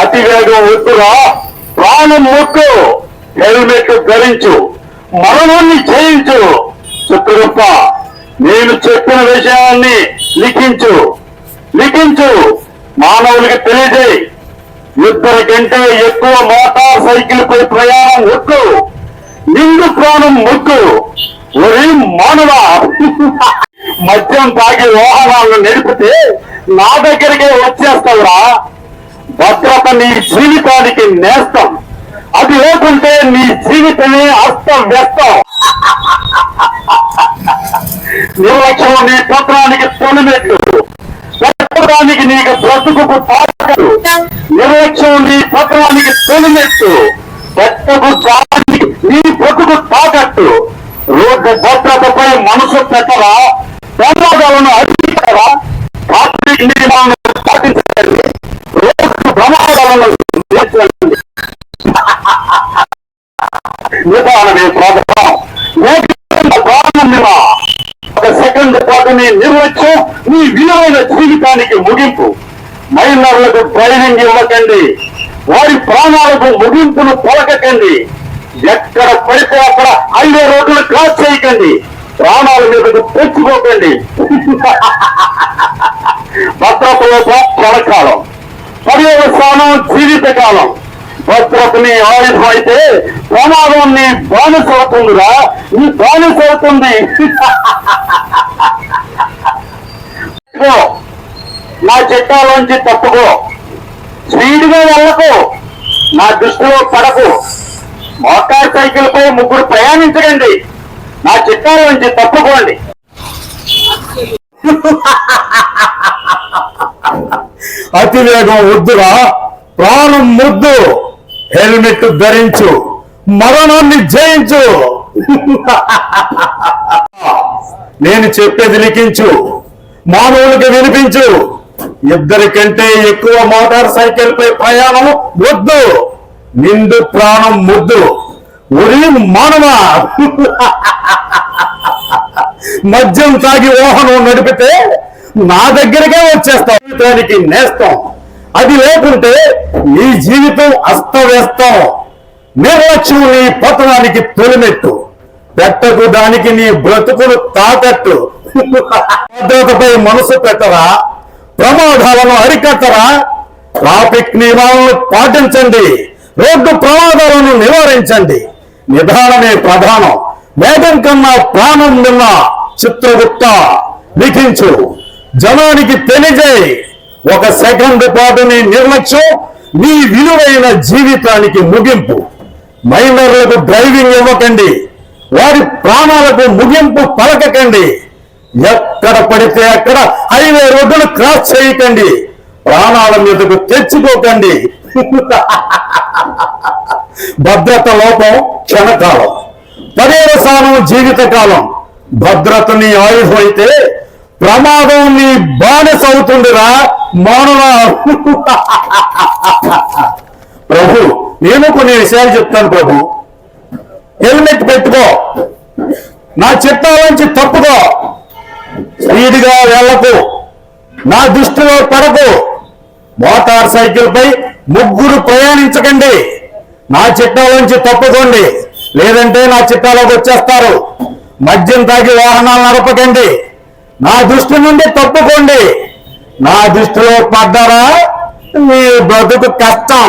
అతివేగం వద్దురా ప్రాణం మొక్కు. హెల్మెట్ ధరించు. మరణాన్ని చేయించు చుక్కరప్ప నేను చెప్పిన విషయాన్ని లిఖించు. లిఖించు. మానవులకి తెలియజేయి. ఇద్దరి కంటే ఎక్కువ మోటార్ సైకిల్ పై ప్రయాణం వద్దు నిండు ప్రాణం ముద్దు ఒరే మానవ? మద్యం తాగి వాహనాలను నడిపితే నా దగ్గరికే వచ్చేస్తావురా. భద్రత నీ జీవితానికి నేస్తం. అది లేకుంటే నీ జీవితమే అస్తవ్యస్తం. నిర్లక్ష్యం నీ పత్రానికి తొలిమెట్లు. పత్రానికి నీకు బ్రతుకు తాకదు నిర్లక్ష్యం నీ పత్రానికి తొలిమెట్లు. పెట్టకు జానికి నీ బ్రతుకు తాకట్టు. రోడ్డు భద్రతపై మనసు పెట్టరా. ట్రాఫిక్ నియమాలను పాటించండి రోడ్డు ప్రమాదాలను నియంత్రించండి. నిదానమే నేర్చుకున్న ప్రాణం ఒక సెకండ్ పాటు నీ నిర్లక్ష్యం విలువైన జీవితానికి ముగింపు మైనర్లకు ట్రైనింగ్ ఇవ్వకండి వారి ప్రాణాలకు ముగింపును పలకకండి ఎక్కడ పడితే అక్కడ హైవే రోడ్లు క్రాస్ చేయకండి ప్రాణాల మీదకు తెచ్చుకోకండి భద్రతలో క్షణకాలం స్థానం జీవితకాలం భద్రతని ఆయుధం అయితే ప్రమాదం నీ బానిస అవుతుందిరా నీ బానిస అవుతుంది నా చట్టాలోంచి తప్పుకో. స్పీడ్గా వెళ్ళకు. నా దృష్టిలో పడకు. మోటార్ సైకిల్ పై ముగ్గురు ప్రయాణించకండి. నా చట్టాలోంచి తప్పుకోండి. అతివేగం వద్దురా ప్రాణం ముద్దు. హెల్మెట్ ధరించు మరణాన్ని జయించు. నేను చెప్పేది లిఖించు మానవునికి వినిపించు. ఇద్దరికంటే ఎక్కువ మోటార్ సైకిల్ పై ప్రయాణం వద్దు. నిండు ప్రాణం ముద్దు. ఉరి మానవ. మద్యం తాగి వాహనం నడిపితే నా దగ్గరకే వచ్చేస్తాం దానికి నేస్తాం. అది లేకుంటే నీ జీవితం అస్తవ్యస్తం. నిర్లక్ష్యం నీ పతనానికి తొలిమెట్టు. పెట్టకు దానికి నీ బ్రతుకులు తాకట్టు. భద్రతపై మనసు పెట్టరా? ప్రమాదాలను అరికట్టరా? ట్రాఫిక్ నియమాలను పాటించండి. రోడ్డు ప్రమాదాలను నివారించండి. నిదానమే ప్రధానం. వేగం కన్నా ప్రాణం నిన్న చిత్రగుప్త లిఖించు జనానికి తెలియజేయి. ఒక సెకండ్ పాటు నీ నిర్లక్ష్యం నీ విలువైన జీవితానికి ముగింపు. మైనర్లకు డ్రైవింగ్ ఇవ్వకండి. వారి ప్రాణాలకు ముగింపు పలకకండి. ఎక్కడ పడితే అక్కడ హైవే రోడ్డును క్రాస్ చేయకండి. ప్రాణాల మీదకు తెచ్చుకోకండి. భద్రత లోపం క్షణకాలం. పర్యవసానం జీవితకాలం. భద్రత నీ ఆయుధం అయితే ప్రమాదం నీ బానిస అవుతుందిరా మానవ? ప్రభు నేను కొన్ని విషయాలు చెప్తాను ప్రభు. హెల్మెట్ పెట్టుకో. నా చిత్తాలోంచి తప్పుకో. స్పీడ్గా వెళ్ళకు. నా దృష్టిలో పడకు. మోటార్ సైకిల్ పై ముగ్గురు ప్రయాణించకండి. నా చిట్టాలోంచి తప్పుకోండి. లేదంటే నా చిట్టాలోకి వచ్చేస్తారు. మద్యం తాగి వాహనాలు నడపకండి. నా దృష్టి నుండి తప్పుకోండి. నా దృష్టిలో పడ్డారా మీ బ్రతుకు కష్టం.